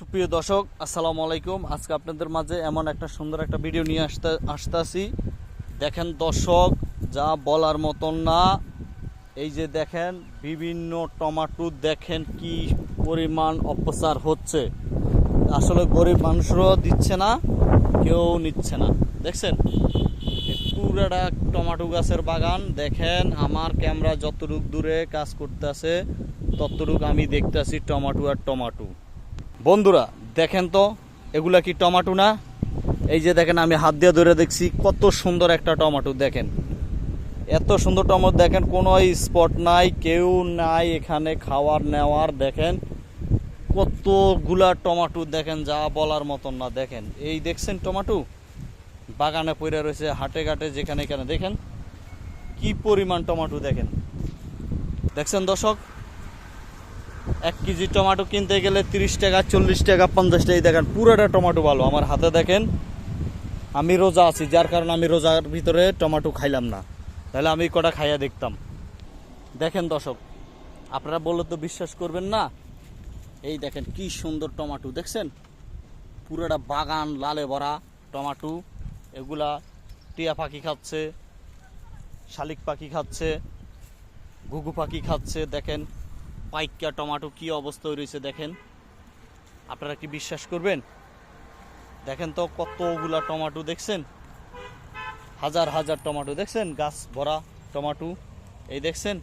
সুপ্রিয় দর্শক, আসসালামু আলাইকুম। আজকে আপনাদের মাঝে এমন একটা সুন্দর একটা ভিডিও নিয়ে আসতে, আসতেছি। দেখেন দর্শক, যা বলার মতন না। এই যে দেখেন, বিভিন্ন টমাটো দেখেন কি পরিমাণ অপচার হচ্ছে। আসলে গরিব মানুষরাও দিচ্ছে না, কেউ নিচ্ছে না। দেখছেন? পুরাটা টমাটো গাছের বাগান। দেখেন, আমার ক্যামেরা যতটুক দূরে কাজ করতেছে, ততটুক আমি দেখতেছি টমাটো আর টমাটো। বন্ধুরা, দেখেন তো, এগুলা কি টমাটো না? এই যে দেখেন, আমি হাত দিয়ে ধরে দেখছি কত সুন্দর একটা টমাটো, দেখেন। এত সুন্দর টমাটো, দেখেন, কোনো স্পট নাই, কেউ নাই এখানে খাওয়ার, নেওয়ার, দেখেন। কতগুলা টমাটো, দেখেন, যা বলার মতন না, দেখেন। এই দেখছেন টমাটো? বাগানে পড়ে রয়েছে, হাটে ঘাটে, যেখানে এখানে, দেখেন। কি পরিমাণ টমাটো, দেখেন। দেখছেন দর্শক? এক কেজি টমেটো কিনতে গেলে তিরিশ টাকা, চল্লিশ টাকা, পঞ্চাশ টাকা। দেখেন, পুরোটা টমেটো ভালো। আমার হাতে দেখেন, আমি রোজা আছি, যার কারণে আমি রোজার ভিতরে টমেটো খাইলাম না। তাহলে আমি কটা খাইয়া দেখতাম। দেখেন দর্শক, আপনারা বললে তো বিশ্বাস করবেন না। এই দেখেন, কি সুন্দর টমেটো, দেখছেন? পুরোটা বাগান, লালে ভরা টমেটো। এগুলা টিয়া পাখি খাচ্ছে, শালিক পাখি খাচ্ছে, ঘুঘু পাখি খাচ্ছে, দেখেন। পাইকা টমাটো কি অবস্থায় রয়েছে দেখেন। আপনারা কি বিশ্বাস করবেন? দেখেন তো কতগুলা টমাটো দেখছেন? হাজার হাজার টমাটো দেখছেন? গাছ ভরা টমাটো, এই দেখছেন?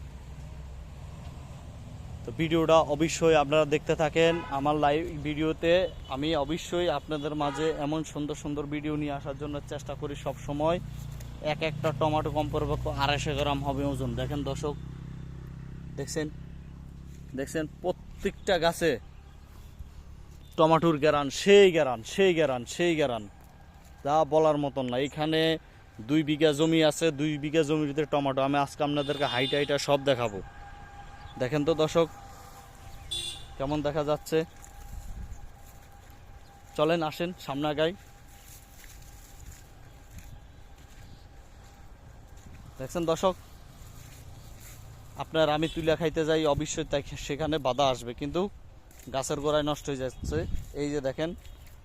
তো ভিডিওটা অবশ্যই আপনারা দেখতে থাকেন। আমার লাইভ ভিডিওতে আমি অবশ্যই আপনাদের মাঝে এমন সুন্দর সুন্দর ভিডিও নিয়ে আসার জন্য চেষ্টা করি সব সময় এক একটা টমাটো কমপক্ষে আড়াইশো গ্রাম হবে ওজন। দেখেন দর্শক, দেখছেন? দেখছেন, প্রত্যেকটা গাছে টমাটোর গেরান সেই গেরান সেই গেরান সেই গেরান যা বলার মতন না। এখানে দুই বিঘা জমি আছে, দুই বিঘা জমির ভিতরে টমেটো। আমি আজকে আপনাদেরকে হাইট হাইটা সব দেখাবো। দেখেন তো দর্শক, কেমন দেখা যাচ্ছে? চলেন, আসেন, সামনা গাই দেখছেন দর্শক আপনার আমি তুলে খাইতে যাই, অবশ্যই তাই সেখানে বাধা আসবে। কিন্তু গাছের গোড়ায় নষ্ট হয়ে যাচ্ছে। এই যে দেখেন,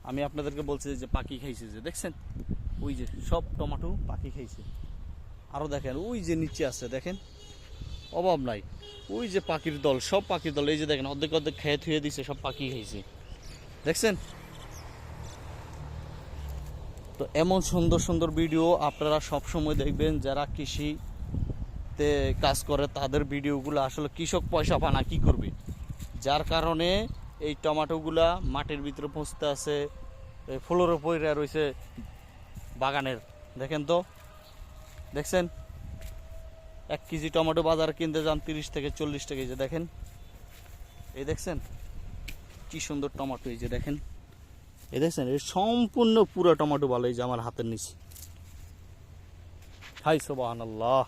আমি আপনাদেরকে বলছি যে পাখি খাইছে যে, দেখছেন? ওই যে সব টমাটো পাখি খাইছে। আরও দেখেন, ওই যে নিচে আছে, দেখেন? অভাব নাই। ওই যে পাখির দল, সব পাখির দল। এই যে দেখেন, অর্ধেক অর্ধেক খেয়ে থুয়ে দিছে, সব পাখি খাইছে। দেখছেন? তো এমন সুন্দর সুন্দর ভিডিও আপনারা সব সময় দেখবেন, যারা কৃষি তে কাজ করে, তাদের ভিডিওগুলো আসলে কৃষক পয়সা পানা কি করবে? যার কারণে এই টমাটোগুলা মাটির ভিতরে পৌঁছতে আছে ফুলের পইরা রয়েছে বাগানের। দেখেন তো? দেখছেন? এক কেজি টমেটো বাজারে কিনতে যান তিরিশ থেকে চল্লিশ টাকা যে দেখেন। এই দেখছেন? কি সুন্দর টমেটো, এই যে দেখেন। এই দেখছেন? এই সম্পূর্ণ পুরো টমেটো ভালো, এই যে আমার হাতের নিচে। হাই সোবাহান আল্লাহ